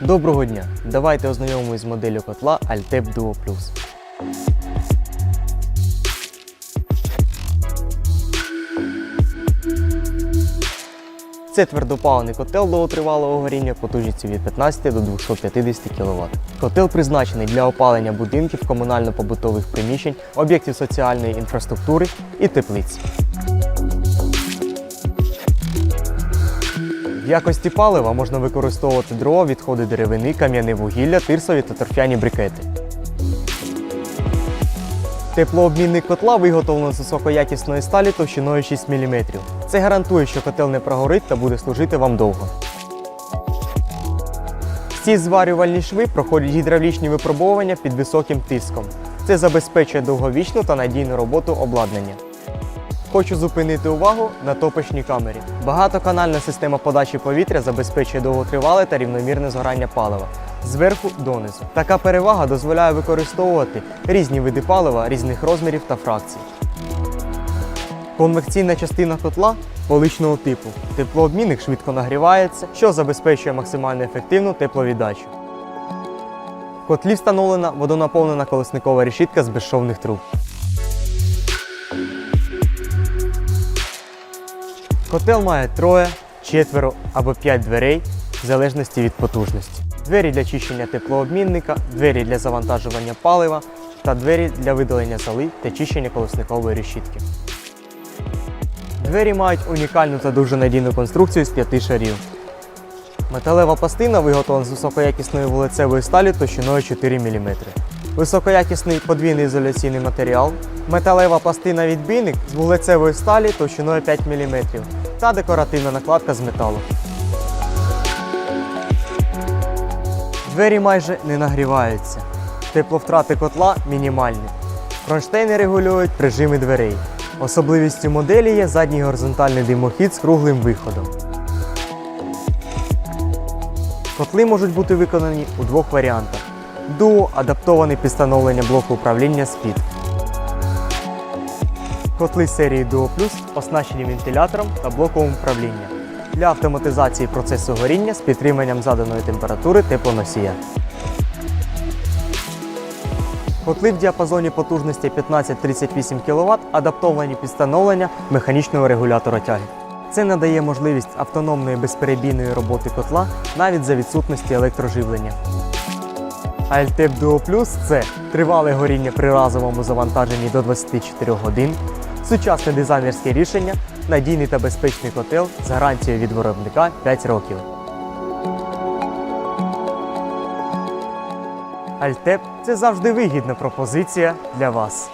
Доброго дня! Давайте ознайомимось з моделлю котла Altep Duo Plus. Це твердопаливний котел довготривалого горіння потужністю від 15 до 250 кВт. Котел призначений для опалення будинків, комунально-побутових приміщень, об'єктів соціальної інфраструктури і теплиць. В якості палива можна використовувати дрова, відходи деревини, кам'яне вугілля, тирсові та торфяні брикети. Теплообмінник котла виготовлено з високоякісної сталі товщиною 6 мм. Це гарантує, що котел не прогорить та буде служити вам довго. Всі зварювальні шви проходять гідравлічні випробовування під високим тиском. Це забезпечує довговічну та надійну роботу обладнання. Хочу зупинити увагу на топочній камері. Багатоканальна система подачі повітря забезпечує довготривале та рівномірне згорання палива зверху донизу. Така перевага дозволяє використовувати різні види палива різних розмірів та фракцій. Конвекційна частина котла поличного типу. Теплообмінник швидко нагрівається, що забезпечує максимально ефективну тепловіддачу. В котлі встановлена водонаповнена колесникова решітка з безшовних труб. Котел має троє, четверо або п'ять дверей в залежності від потужності. Двері для чищення теплообмінника, двері для завантажування палива та двері для видалення золи та чищення колесникової решітки. Двері мають унікальну та дуже надійну конструкцію з п'яти шарів. Металева пластина виготовлена з високоякісної вулицевої сталі товщиною 4 мм. Високоякісний подвійний ізоляційний матеріал, металева пластина відбійник з вуглецевої сталі товщиною 5 мм та декоративна накладка з металу. Двері майже не нагріваються. Тепловтрати котла мінімальні. Кронштейни регулюють прижими дверей. Особливістю моделі є задній горизонтальний димохід з круглим виходом. Котли можуть бути виконані у двох варіантах. Дуо адаптований під встановлення блоку управління SPID. Котли серії Duo Plus оснащені вентилятором та блоком управління для автоматизації процесу горіння з підтриманням заданої температури теплоносія. Котли в діапазоні потужності 15-38 кВт адаптовані під встановлення механічного регулятора тяги. Це надає можливість автономної безперебійної роботи котла навіть за відсутності електроживлення. Altep Duo Plus – це тривале горіння при разовому завантаженні до 24 годин, сучасне дизайнерське рішення, надійний та безпечний котел з гарантією від виробника 5 років. Альтеп – це завжди вигідна пропозиція для вас.